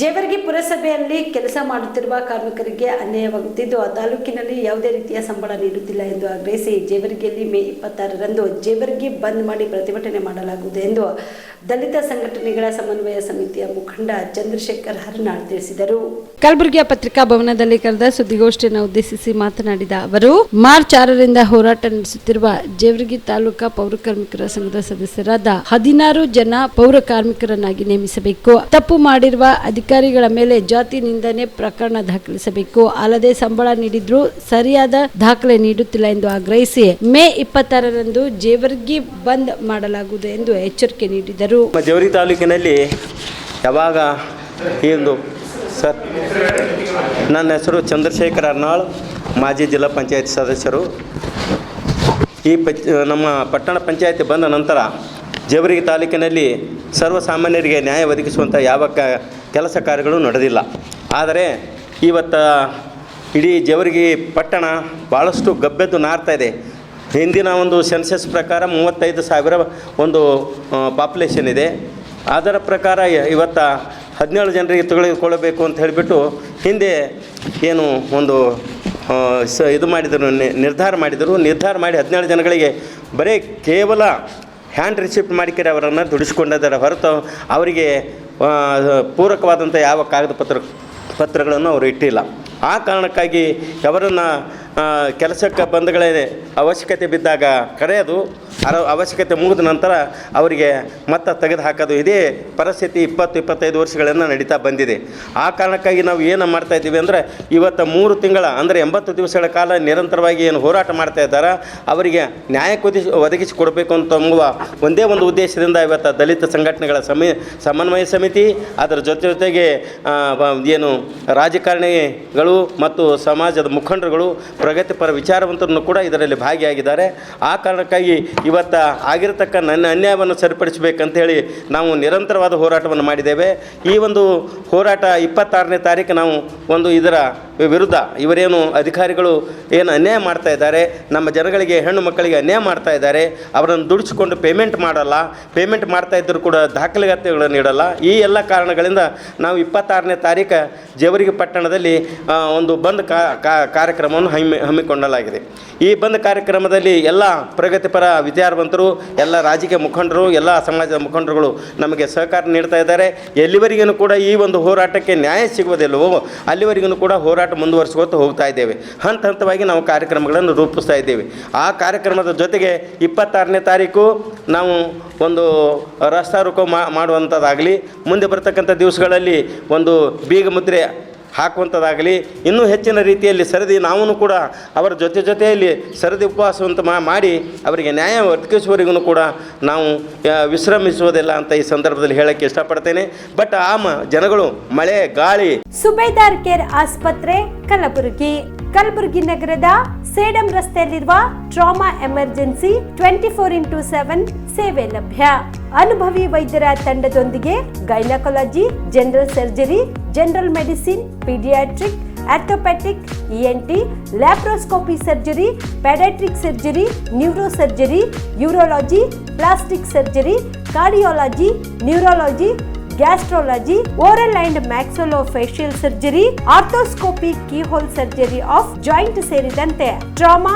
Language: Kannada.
ಜೇವರ್ಗಿ ಪುರಸಭೆಯಲ್ಲಿ ಕೆಲಸ ಮಾಡುತ್ತಿರುವ ಕಾರ್ಮಿಕರಿಗೆ ಅನ್ಯಾಯವಾಗುತ್ತಿದ್ದು, ಆ ತಾಲೂಕಿನಲ್ಲಿ ಯಾವುದೇ ರೀತಿಯ ಸಂಬಳ ನೀಡುತ್ತಿಲ್ಲ ಎಂದು ಆಗ್ರಹಿಸಿ ಜೇವರ್ಗಿಯಲ್ಲಿ ಮೇ ಇಪ್ಪತ್ತಾರರಂದು ಜೇವರ್ಗಿ ಬಂದ್ ಮಾಡಿ ಪ್ರತಿಭಟನೆ ಮಾಡಲಾಗುವುದು ಎಂದು ದಲಿತ ಸಂಘಟನೆಗಳ ಸಮನ್ವಯ ಸಮಿತಿಯ ಮುಖಂಡ ಚಂದ್ರಶೇಖರ್ ಹರ್ನಾಳ್ ತಿಳಿಸಿದರು. ಕಲಬುರಗಿಯ ಪತ್ರಿಕಾ ಭವನದಲ್ಲಿ ಕರೆದ ಸುದ್ದಿಗೋಷ್ಠಿಯನ್ನು ಉದ್ದೇಶಿಸಿ ಮಾತನಾಡಿದ ಅವರು, ಮಾರ್ಚ್ ಆರರಿಂದ ಹೋರಾಟ ನಡೆಸುತ್ತಿರುವ ಜೇವರ್ಗಿ ತಾಲೂಕಾ ಪೌರ ಕಾರ್ಮಿಕರ ಸಂಘದ ಸದಸ್ಯರಾದ ಹದಿನಾರು ಜನ ಪೌರ ಕಾರ್ಮಿಕರನ್ನಾಗಿ ನೇಮಿಸಬೇಕು. ತಪ್ಪು ಮಾಡಿರುವ ಅಧಿಕಾರಿಗಳ ಮೇಲೆ ಜಾತಿ ನಿಂದನೆ ಪ್ರಕರಣ ದಾಖಲಿಸಬೇಕು. ಅಲ್ಲದೆ ಸಂಬಳ ನೀಡಿದ್ರು ಸರಿಯಾದ ದಾಖಲೆ ನೀಡುತ್ತಿಲ್ಲ ಎಂದು ಆಗ್ರಹಿಸಿ ಮೇ ಇಪ್ಪತ್ತಾರರಂದು ಜೇವರ್ಗಿ ಬಂದ್ ಮಾಡಲಾಗುವುದು ಎಂದು ಎಚ್ಚರಿಕೆ ನೀಡಿದರು. ಜೇವರ್ಗಿ ಜವರಿ ತಾಲೂಕಿನಲ್ಲಿ ಯಾವಾಗ ಈ ಒಂದು ಸರ್, ನನ್ನ ಹೆಸರು ಚಂದ್ರಶೇಖರ್ ಅರ್ನಾಳ್, ಮಾಜಿ ಜಿಲ್ಲಾ ಪಂಚಾಯತ್ ಸದಸ್ಯರು. ಈ ಪಚ್, ನಮ್ಮ ಪಟ್ಟಣ ಪಂಚಾಯತಿ ಬಂದ ನಂತರ ಜೇವರಿಗೆ ತಾಲೂಕಿನಲ್ಲಿ ಸರ್ವಸಾಮಾನ್ಯರಿಗೆ ನ್ಯಾಯ ಒದಗಿಸುವಂಥ ಯಾವ ಕೆಲಸ ಕಾರ್ಯಗಳು ನಡೆದಿಲ್ಲ. ಆದರೆ ಇವತ್ತು ಇಡೀ ಜವರಿಗೆ ಪಟ್ಟಣ ಭಾಳಷ್ಟು ಗಬ್ಬೆದ್ದು ನಾರ್ತಾ ಇದೆ. ಹಿಂದಿನ ಒಂದು ಸೆನ್ಸಸ್ ಪ್ರಕಾರ ಮೂವತ್ತೈದು ಸಾವಿರ ಒಂದು ಪಾಪ್ಯುಲೇಷನ್ ಇದೆ. ಅದರ ಪ್ರಕಾರ ಇವತ್ತು ಹದಿನೇಳು ಜನರಿಗೆ ತೆಗೆದುಕೊಳ್ಳಬೇಕು ಅಂತ ಹೇಳಿಬಿಟ್ಟು ಹಿಂದೆ ಏನು ಒಂದು ಸ, ಇದು ಮಾಡಿದರು ನಿರ್ಧಾರ ಮಾಡಿದರು. ನಿರ್ಧಾರ ಮಾಡಿ ಹದಿನೇಳು ಜನಗಳಿಗೆ ಬರೀ ಕೇವಲ ಹ್ಯಾಂಡ್ ರಿಸಿಪ್ಟ್ ಮಾಡಿಕೆರೆ ಅವರನ್ನು ದುಡಿಸ್ಕೊಂಡಿದ್ದಾರೆ ಹೊರತು ಅವರಿಗೆ ಪೂರಕವಾದಂಥ ಯಾವ ಕಾಗದ ಪತ್ರ ಪತ್ರಗಳನ್ನು ಅವರು ಇಟ್ಟಿಲ್ಲ. ಆ ಕಾರಣಕ್ಕಾಗಿ ಅವರನ್ನು ಕೆಲಸಕ್ಕೆ ಬಂದಗಳೇ ಅವಶ್ಯಕತೆ ಬಿದ್ದಾಗ ಕರೆಯೋದು. ಅರ ಅವಶ್ಯಕತೆ ಮುಗಿದ ನಂತರ ಅವರಿಗೆ ಮತ್ತೆ ತೆಗೆದು ಹಾಕೋದು ಇದೇ ಪರಿಸ್ಥಿತಿ ಇಪ್ಪತ್ತು, ಇಪ್ಪತ್ತೈದು ವರ್ಷಗಳಿಂದ ನಡೀತಾ ಬಂದಿದೆ. ಆ ಕಾರಣಕ್ಕಾಗಿ ನಾವು ಏನು ಮಾಡ್ತಾ ಇದ್ದೀವಿ ಅಂದರೆ ಇವತ್ತು ಮೂರು ತಿಂಗಳ, ಅಂದರೆ ಎಂಬತ್ತು ದಿವಸಗಳ ಕಾಲ ನಿರಂತರವಾಗಿ ಏನು ಹೋರಾಟ ಮಾಡ್ತಾ ಇದ್ದಾರೆ, ಅವರಿಗೆ ನ್ಯಾಯ ಒದಗಿಸಿ ಒದಗಿಸಿ ಕೊಡಬೇಕು ಅಂತ ಎಂಬುವ ಒಂದೇ ಒಂದು ಉದ್ದೇಶದಿಂದ ಇವತ್ತು ದಲಿತ ಸಂಘಟನೆಗಳ ಸಮಿ ಸಮನ್ವಯ ಸಮಿತಿ, ಅದರ ಜೊತೆ ಜೊತೆಗೆ ಏನು ರಾಜಕಾರಣಿಗಳು ಮತ್ತು ಸಮಾಜದ ಮುಖಂಡರುಗಳು ಪ್ರಗತಿಪರ ವಿಚಾರವಂತರನ್ನು ಕೂಡ ಇದರಲ್ಲಿ ಭಾಗಿಯಾಗಿದ್ದಾರೆ. ಆ ಕಾರಣಕ್ಕಾಗಿ ಇವತ್ತು ಆಗಿರತಕ್ಕ ನನ್ನ ಅನ್ಯಾಯವನ್ನು ಸರಿಪಡಿಸಬೇಕಂತ ಹೇಳಿ ನಾವು ನಿರಂತರವಾದ ಹೋರಾಟವನ್ನು ಮಾಡಿದ್ದೇವೆ. ಈ ಒಂದು ಹೋರಾಟ ಇಪ್ಪತ್ತಾರನೇ ತಾರೀಕು ನಾವು ಒಂದು ಇದರ ವಿರುದ್ಧ ಇವರೇನು ಅಧಿಕಾರಿಗಳು ಏನು ಅನ್ಯಾಯ ಮಾಡ್ತಾ ಇದ್ದಾರೆ, ನಮ್ಮ ಜನಗಳಿಗೆ, ಹೆಣ್ಣು ಮಕ್ಕಳಿಗೆ ಅನ್ಯಾಯ ಮಾಡ್ತಾ ಇದ್ದಾರೆ, ಅವರನ್ನು ದುಡಿಸಿಕೊಂಡು ಪೇಮೆಂಟ್ ಮಾಡಲ್ಲ ಪೇಮೆಂಟ್ ಮಾಡ್ತಾ ಇದ್ದರೂ ಕೂಡ ದಾಖಲಾತಿಗಳನ್ನು ನೀಡಲ್ಲ. ಈ ಎಲ್ಲ ಕಾರಣಗಳಿಂದ ನಾವು ಇಪ್ಪತ್ತಾರನೇ ತಾರೀಕು ಜವರಿಗೆ ಪಟ್ಟಣದಲ್ಲಿ ಒಂದು ಬಂದ್ ಕಾರ್ಯಕ್ರಮವನ್ನು ಹಮ್ಮಿ, ಹಮ್ಮಿಕೊಳ್ಳಲಾಗಿದೆ. ಈ ಬಂದ್ ಕಾರ್ಯಕ್ರಮದಲ್ಲಿ ಎಲ್ಲ ಪ್ರಗತಿಪರ ವಿದ್ಯಾರ್ಥವಂತರು ಎಲ್ಲ ರಾಜಕೀಯ ಮುಖಂಡರು, ಎಲ್ಲ ಸಮಾಜದ ಮುಖಂಡರುಗಳು ನಮಗೆ ಸಹಕಾರ ನೀಡ್ತಾ ಇದ್ದಾರೆ. ಎಲ್ಲಿವರೆಗೂ ಕೂಡ ಈ ಒಂದು ಹೋರಾಟಕ್ಕೆ ನ್ಯಾಯ ಸಿಗುವುದಿಲ್ಲವೋ, ಅಲ್ಲಿವರೆಗೂ ಕೂಡ ಹೋರಾಟ ಮುಂದುವರಿಸ್ಕೊತ ಹೋಗ್ತಾ ಇದ್ದೇವೆ. ಹಂತ ಹಂತವಾಗಿ ನಾವು ಕಾರ್ಯಕ್ರಮಗಳನ್ನು ರೂಪಿಸ್ತಾ ಇದ್ದೇವೆ. ಆ ಕಾರ್ಯಕ್ರಮದ ಜೊತೆಗೆ ಇಪ್ಪತ್ತಾರನೇ ತಾರೀಕು ನಾವು ಒಂದು ರಸ್ತಾ ರೋಕೋ ಮಾ ಮಾಡುವಂಥದ್ದಾಗಲಿ ಮುಂದೆ ಬರ್ತಕ್ಕಂಥ ದಿವಸಗಳಲ್ಲಿ ಒಂದು ಬೀಗ ಮುದ್ರೆ ಹಾಕುವಂಥದ್ದಾಗಲಿ ಇನ್ನೂ ಹೆಚ್ಚಿನ ರೀತಿಯಲ್ಲಿ ಸರದಿ ನಾವೂ ಕೂಡ ಅವರ ಜೊತೆ ಜೊತೆಯಲ್ಲಿ ಸರದಿ ಉಪವಾಸವಂತ ಮಾಡಿ ಅವರಿಗೆ ನ್ಯಾಯ ಒದಗಿಸುವವರಿಗೂ ಕೂಡ ನಾವು ವಿಶ್ರಮಿಸುವುದಿಲ್ಲ ಅಂತ ಈ ಸಂದರ್ಭದಲ್ಲಿ ಹೇಳಕ್ಕೆ ಇಷ್ಟಪಡ್ತೇನೆ. ಬಟ್ ಆ ಮ ಜನಗಳು, ಮಳೆ, ಗಾಳಿ. ಸುಬೇದಾರ್ ಕೇರ್ ಆಸ್ಪತ್ರೆ, ಕಲಬುರಗಿ. ಕಲಬುರಗಿ ನಗರದ ಸೇಡಂ ರಸ್ತೆಯಲ್ಲಿರುವ trauma emergency twenty four into seven ಸೇವೆ ಲಭ್ಯ. ಅನುಭವಿ ವೈದ್ಯರ ತಂಡದೊಂದಿಗೆ gynaecology, general surgery general medicine pediatric orthopedic ENT laparoscopy surgery pediatric surgery neuro surgery urology plastic surgery cardiology neurology gastrology oral and maxillofacial surgery arthroscopy keyhole surgery of joint ಸೇರಿದಂತೆ ಟ್ರಾಮಾ